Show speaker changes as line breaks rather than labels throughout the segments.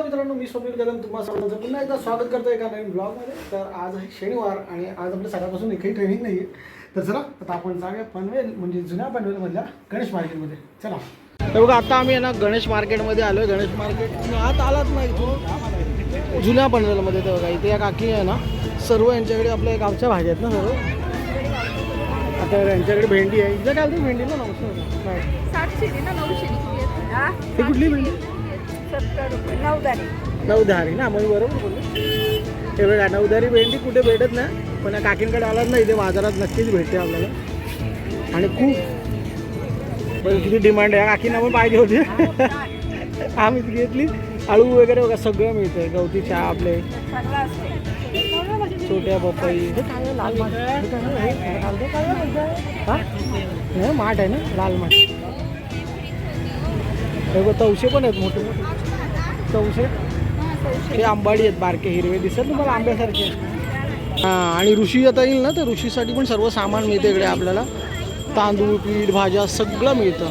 नमस्कार मित्रांनो मी स्वप्नील कदम तुम्हाला सर्वांचं पुन्हा एकदा स्वागत करतो एका नवीन ब्लॉगमध्ये. तर आज आहे शनिवार आणि आज आपल्या सकाळपासून एकही ट्रेनिंग नाही आहे तर चला आता आपण जाऊया पनवेल म्हणजे जुन्या पनवेलमधल्या गणेश मार्केटमध्ये चला. तर बघा आता आम्ही ना गणेश मार्केटमध्ये आलो आहे गणेश मार्केट आत आलात ना इथून? जुन्या पनवेलमध्ये. तर बघा इथे या काकी आहे ना सर्व यांच्याकडे आपल्या गावच्या भाज्या आहेत ना सर्व. आता यांच्याकडे भेंडी आहे. इथं काय नाही
दे ना नऊशे ही
कुठली भेंडी?
सत्तर रुपये. नऊदारी
ना मग बरोबर बोलले. हे बघा नवधारी भेंडी कुठे भेटत ना पण या काकींकडे आलात ना इथे बाजारात नक्कीच भेटते आपल्याला. आणि खूप बरं किती डिमांड आहे. काकींना पण पाहिजे होती. आम्ही घेतली. आळू वगैरे बघा सगळं मिळतंय. गवती चहा आपले छोट्या पपई. लाल आहे? हे माठ आहे ना लाल माठ. हे बघ तवशे पण आहेत मोठे मोठे तवशे हे आंबाडी आहेत बारके हिरवे दिसत तुम्हाला आंब्यासारखे. हां आणि ऋषी आता येईल ना तर ऋषीसाठी पण सर्व सामान मिळते इकडे आपल्याला. तांदूळ पीठ भाज्या सगळं मिळतं.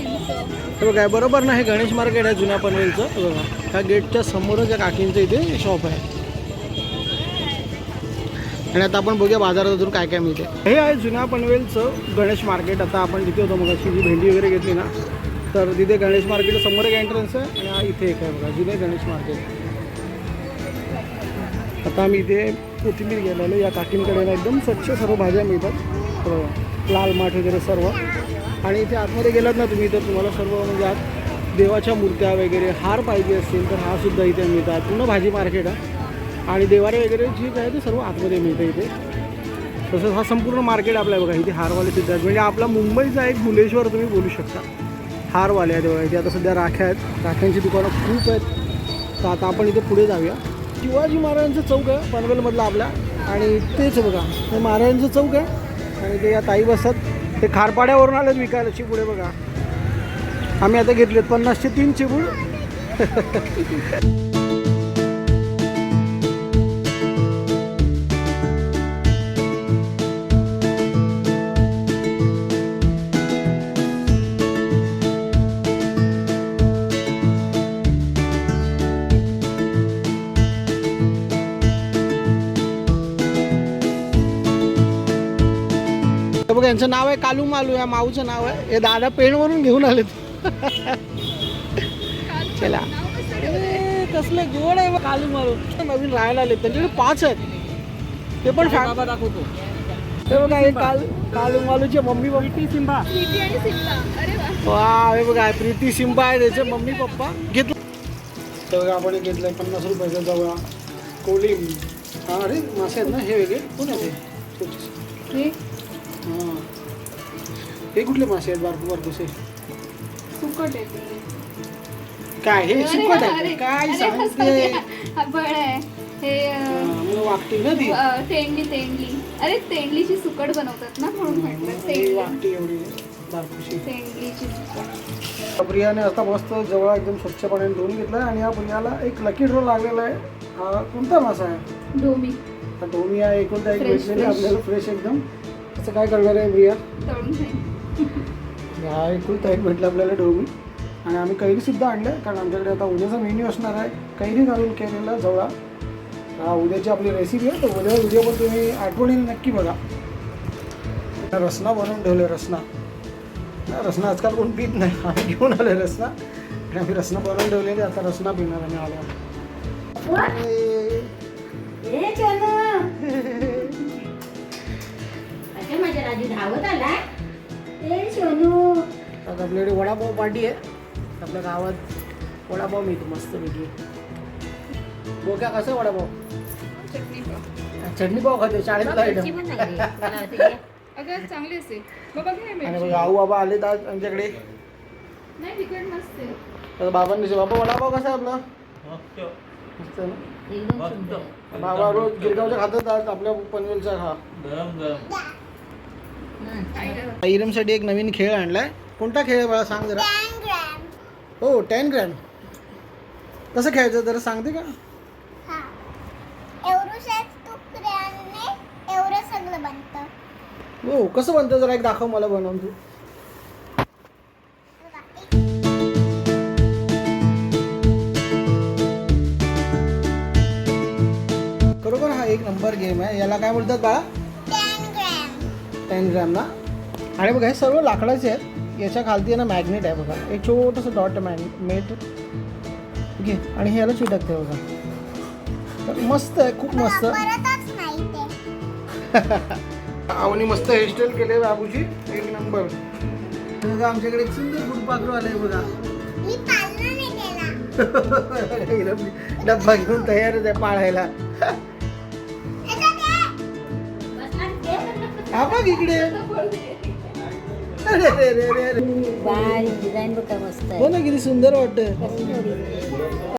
हे बघा बरोबर ना हे गणेश मार्केट आहे जुन्या पनवेलचं. बघा ह्या गेटच्या समोरच या काकींचं इथे शॉप आहे. आणि आता आपण बघूया बाजारात अजून काय काय मिळते. हे आहे जुन्या पनवेलचं गणेश मार्केट. आता आपण तिथे होतो मग अशी जी भेंडी वगैरे घेतली ना तर तिथे गणेश मार्केट समोर एक एंट्रन्स आहे आणि हा इथे एक आहे बघा जिथे गणेश मार्केट. आता आम्ही इथे कोथिंबीर गेलेलो या काकींकडे एकदम स्वच्छ सर्व भाज्या मिळतात. लाल माठ वगैरे सर्व. आणि इथे आतमध्ये गेलात ना तुम्ही तर तुम्हाला सर्व म्हणजे आत देवाच्या मूर्त्या वगैरे हार पाहिजे असतील तर हा सुद्धा इथे मिळतात. पूर्ण भाजी मार्केट आहे. आणि देवारे वगैरे जी काय ते सर्व आतमध्ये मिळतं इथे. तसंच हा संपूर्ण मार्केट आपला आहे बघा इथे हारवाले सुद्धा म्हणजे आपला मुंबईचा एक भुलेश्वर तुम्ही बोलू शकता. हारवाले आहेत बघा आता सध्या राख्या आहेत. राख्यांची दुकानं खूप आहेत. तर आता आपण इथे पुढे जाऊया. शिवाजी महाराजांचं चौक आहे पनवेलमधला आपला आणि तेच बघा हे महाराजांचं चौक आहे. आणि ते या ताई बसतात. ते खारपाड्यावरून आलेत विकायला चिपुडे बघा. आम्ही आता घेतलेत पन्नासचे तीन चिबूड बघा यांचं नाव आहे कालू मालू या माऊचं नाव आहे. हे दादा पेणवरून घेऊन आलेत. चला. कसले गोड आहे बघ कालू मालू. नवीन राहायला आले त्यांच्याकडे पाच आहेत. ते पण बाबा दाखवतो. हे बघा हे काल कालू मालूचे मम्मी पप्पी.
आणि सिम्बा अरे वा.
वा हे बघा प्रीती सिंबा आहे त्याचे मम्मी पप्पा. घेतलं. ते बघा आपण हे घेतलंय पन्नास रुपयाचा जवळ. कोलिम. हा अरे मासे आहेत ना हे वेगळे. कोण आहे ते?
हे?
हां हे कुठले मासे आहेत? बारकू बारकूसे
सुकट आहे ते.
काय हे? सुकट आहे? काय
अरे,
सांगते?
हा बळ आहे. हे
हां, ना ती.
अं, तेंडली तेंडली अरे तेंडलीची सुकट बनवतात ना म्हणून म्हटलं
ही
तेंडली
वागते एवढी बारकूशी.
तेंडलीची सुकट
प्रियाने आता मस्त जवळ एकदम स्वच्छ पाण्याने धुवून घेतलाय आणि या प्रियाला एक लकी ड्रॉ लागलेला आहे. हा कोणता मासा आहे?
डोमी
हा डोमी आहे एकोणता एक
Fresh,
भेटलेला
fresh.
आपल्याला फ्रेश एकदम. असं काय करणार आहे प्रिया? हा एकुलता एक भेटला आपल्याला ढोबी आणि आम्ही कैरी सुद्धा आणलं कारण आमच्याकडे आता उद्याचा मेन्यू असणार आहे. कैरी घालून केलेला जवळा हा उद्याची आपली रेसिपी आहे तर उद्या व्हिडिओ पण तुम्ही आठवणीने नक्की बघा. रसना बनवून ठेवले रसना. हा, रसना आजकाल कोण पित नाही. आम्ही घेऊन आले रसना. आणि आम्ही रसना बनवून ठेवलेली आता रसना पिणार आम्ही आलो
अरे माझ्या राजू धावत आला ए सोनू.
आता आपल्याकडे वडापाव पार्टी आहे. आपल्या गावात वडापाव मिळतो मस्तपैकी बोक्या कसं आहे वडापाव.
चटणी पाव.
चटणी पाव खाते आयटम
ये.
अगं चांगली असते.
आणि
मिरची.
आऊ बाबा आले आज आमच्याकडे.
नाही तिखट नसते.
तर बाबांनी विचारलं, बाबा वडापाव कसा आहे आपला? मस्त. आहे ना? बाबा रोज गिरगावच्या खातात आज. आपल्या पनवेलचा खा
हं.
इरमसाठी एक नवीन खेळ आणलाय. कोणता खेळ मला सांग जरा. हो टेन ग्रॅम कसं खेळायचं जरा सांगते का? हो. कसं बनतं जरा एक दाखव मला बनवून तू.
बघा, एक.
एक नंबर गेम आहे. याला काय बोलतात बाळा?
टेन ग्रॅम
ना आणि बघा हे सर्व लाकडाचे आहेत. याच्या खालती आहे ना मॅग्नेट आहे बघा. एक छोटंसं डॉट मॅग मेट घे. आणि हे याला चिटकते बघा. तर मस्त आहे खूप मस्त.
परतच नाही ते.
आवनी मस्त हेअरस्टाईल केले बाबूची एक नंबर बघा आमच्याकडे एक सुंदर फुलपाखरू आलंय बघा. डब्बा घेऊन तयारच आहे पाळायला. हा बघ इकडे. अरे रे रे रे रे.
बारीक डिझाईन बघा मस्त
हो ना किती सुंदर वाटतं